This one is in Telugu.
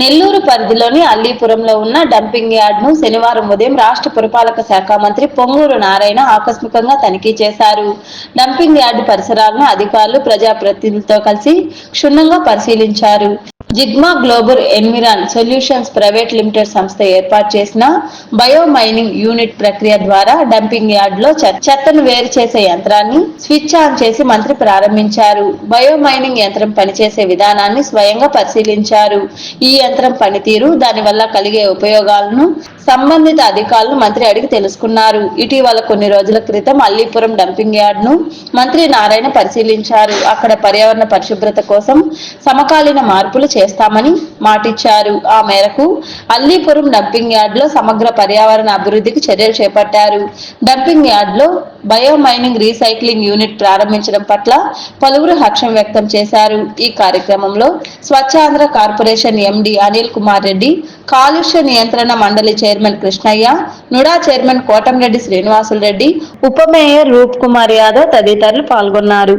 నెల్లూరు పరిధిలోని అల్లీపురంలో ఉన్న డంపింగ్ యార్డ్ను శనివారం ఉదయం రాష్ట్ర పురపాలక శాఖ మంత్రి పొంగూరు నారాయణ ఆకస్మికంగా తనిఖీ చేశారు. డంపింగ్ యార్డు పరిసరాలను అధికారులు ప్రజాప్రతినిధులతో కలిసి క్షుణ్ణంగా పరిశీలించారు. Zigma global environ solutions private limited సంస్థ ఏర్పాటు చేసిన బయో మైనింగ్ యూనిట్ ప్రక్రియ ద్వారా డంపింగ్ యార్డ్లో చెత్తను వేరు చేసే యంత్రాన్ని స్విచ్ ఆన్ చేసి మంత్రి ప్రారంభించారు. బయో మైనింగ్ యంత్రం పనిచేసే విధానాన్ని స్వయంగా పరిశీలించారు. ఈ యంత్రం పనితీరు దానివల్ల కలిగే ఉపయోగాలను సంబంధిత అధికారులు మంత్రి అడిగి తెలుసుకున్నారు. ఇటీవల కొన్ని రోజుల క్రితం అల్లీపురం డంపింగ్ యార్డ్ను మంత్రి నారాయణ పరిశీలించారు. అక్కడ పర్యావరణ పరిశుభ్రత కోసం సమకాలీన మార్పులు చేస్తామని మాటిచ్చారు. ఆ మేరకు అల్లీపురం డంపింగ్ యార్డ్లో సమగ్ర పర్యావరణ అభివృద్ధికి చర్యలు చేపట్టారు. డంపింగ్ యార్డ్లో బయో మైనింగ్ రీసైక్లింగ్ యూనిట్ ప్రారంభించడం పట్ల పలువురు హర్షం వ్యక్తం చేశారు. ఈ కార్యక్రమంలో స్వచ్ఛాంధ్ర కార్పొరేషన్ ఎండి అనిల్ కుమార్ రెడ్డి కాలుష్య నియంత్రణ మండలి చైర్మన్ కృష్ణయ్య నుడా చైర్మన్ కోటంరెడ్డి శ్రీనివాసులు రెడ్డి ఉప మేయర్ రూప్ కుమార్ యాదవ్ తదితరులు పాల్గొన్నారు.